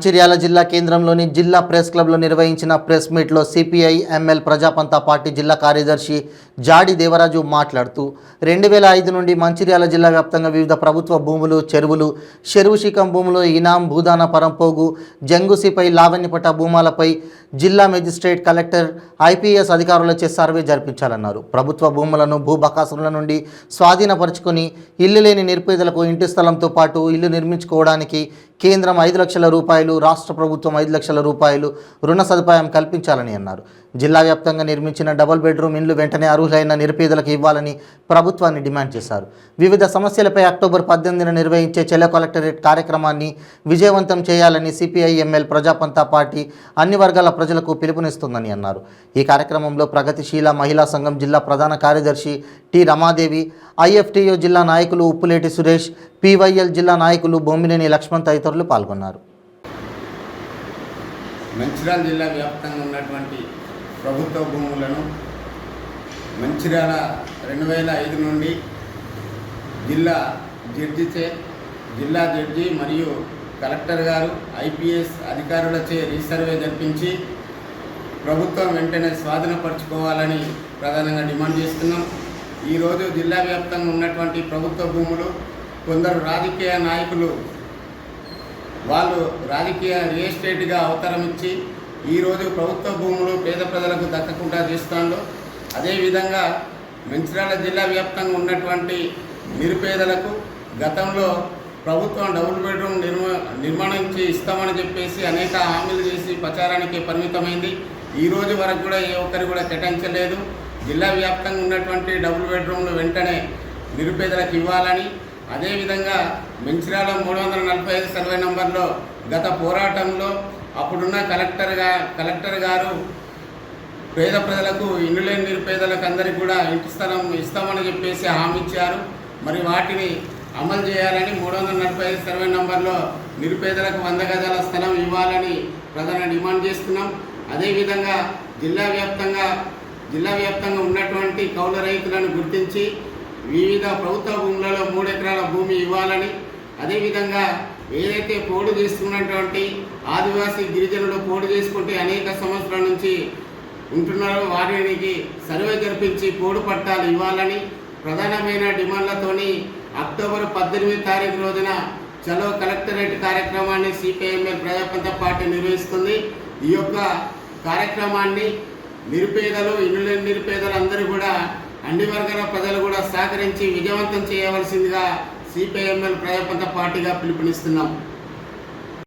మంచిర్యాల జిల్లా కేంద్రంలోని జిల్లా ప్రెస్ క్లబ్లో నిర్వహించిన ప్రెస్ మీట్లో సిపిఐ ఎంఎల్ ప్రజాపంతా పార్టీ జిల్లా కార్యదర్శి జాడి దేవరాజు మాట్లాడుతూ రెండు వేల ఐదు నుండి మంచిర్యాల జిల్లా వ్యాప్తంగా వివిధ ప్రభుత్వ భూములు చెరువులు చెరువు శిఖం భూములు ఇనాం భూదాన పరంపోగు జంగుసిపై లావణ్యపట భూమాలపై జిల్లా మెజిస్ట్రేట్ కలెక్టర్ ఐపీఎస్ అధికారులచే సర్వే జరిపించాలన్నారు. ప్రభుత్వ భూములను భూబకాసుల నుండి స్వాధీనపరుచుకొని ఇల్లు లేని నిరుపేదలకు ఇంటి స్థలంతో పాటు ఇల్లు నిర్మించుకోవడానికి కేంద్రం ఐదు లక్షల రూపాయలు రాష్ట్ర ప్రభుత్వం ఐదు లక్షల రూపాయలు రుణ సదుపాయం కల్పించాలని అన్నారు. జిల్లా వ్యాప్తంగా నిర్మించిన డబుల్ బెడ్రూమ్ ఇండ్లు వెంటనే అర్హులైన నిరుపేదలకు ఇవ్వాలని ప్రభుత్వాన్ని డిమాండ్ చేశారు. వివిధ సమస్యలపై అక్టోబర్ పద్దెనిమిదిన నిర్వహించే చెల కలెక్టరేట్ కార్యక్రమాన్ని విజయవంతం చేయాలని సిపిఐ ఎంఎల్ ప్రజాపంతా పార్టీ అన్ని వర్గాల ప్రజలకు పిలుపునిస్తుందని అన్నారు. ఈ కార్యక్రమంలో ప్రగతిశీల మహిళా సంఘం జిల్లా ప్రధాన కార్యదర్శి టి రమాదేవి ఐఎఫ్టియు జిల్లా నాయకులు ఉప్పులేటి సురేష్ పివైఎల్ జిల్లా నాయకులు బొమ్మినేని లక్ష్మణ్ తదితరులు పాల్గొన్నారు. మంచిర్యాల జిల్లా వ్యాప్తంగా ఉన్నటువంటి ప్రభుత్వ భూములను మంచిర్యాల రెండు వేల ఐదు నుండి జిల్లా జడ్జిచే జిల్లా జడ్జి మరియు కలెక్టర్ గారు ఐపీఎస్ అధికారులచే రీసర్వే జరిపించి ప్రభుత్వం వెంటనే స్వాధీనపరచుకోవాలని ప్రధానంగా డిమాండ్ చేస్తున్నాం. ఈరోజు జిల్లా వ్యాప్తంగా ఉన్నటువంటి ప్రభుత్వ భూములు కొందరు రాజకీయ నాయకులు వాళ్ళు రాజకీయ రియల్ ఎస్టేట్గా అవతారం ఇచ్చి ఈరోజు ప్రభుత్వ భూములు పేద ప్రజలకు దక్కకుండా చేస్తాడు అదేవిధంగా మంచిర్యాల జిల్లా వ్యాప్తంగా ఉన్నటువంటి నిరుపేదలకు గతంలో ప్రభుత్వం డబుల్ బెడ్రూమ్ నిర్మ నిర్మాణించి ఇస్తామని చెప్పేసి అనేక హామీలు చేసి ప్రచారానికి పరిమితమైంది. ఈ రోజు వరకు కూడా ఏ ఒక్కరు కూడా కేటాయించలేదు. జిల్లా వ్యాప్తంగా ఉన్నటువంటి డబుల్ బెడ్రూమ్లు వెంటనే నిరుపేదలకు ఇవ్వాలని అదేవిధంగా మంచిర్యాల మూడు వందల నలభై ఐదు సర్వే నంబర్లో గత పోరాటంలో అప్పుడున్న కలెక్టర్గా కలెక్టర్ గారు పేద ప్రజలకు ఇల్లు లేని నిరుపేదలకు అందరికీ కూడా ఇంటి స్థలం ఇస్తామని చెప్పేసి హామీ ఇచ్చారు. మరి వాటిని అమలు చేయాలని మూడు వందల నలభై ఐదు సర్వే నంబర్లో నిరుపేదలకు వంద గజాల స్థలం ఇవ్వాలని ప్రధాన డిమాండ్ చేస్తున్నాం. అదేవిధంగా జిల్లా వ్యాప్తంగా జిల్లా వ్యాప్తంగా ఉన్నటువంటి కౌలు రైతులను గుర్తించి వివిధ ప్రభుత్వ భూములలో మూడు ఎకరాల భూమి ఇవ్వాలని అదేవిధంగా ఏదైతే పోడు చేసుకున్నటువంటి ఆదివాసీ గిరిజనులు పోడు చేసుకుంటే అనేక సంవత్సరాల నుంచి ఉంటున్నారో వారికి సర్వే జరిపించి పోడు పట్టాలు ఇవ్వాలని ప్రధానమైన డిమాండ్లతోని అక్టోబర్ పద్దెనిమిది తారీఖు రోజున చలో కలెక్టరేట్ కార్యక్రమాన్ని సిపిఐఎంఎల్ ప్రజాపంత పార్టీ నిర్వహిస్తుంది. ఈ యొక్క కార్యక్రమాన్ని నిరుపేదలు ఇల్లు నిరుపేదలు అందరూ కూడా అన్ని వర్గాల ప్రజలు కూడా సహకరించి విజయవంతం చేయవలసిందిగా సిపిఐఎంఎల్ ప్రజాపంత పార్టీగా పిలుపునిస్తున్నాం.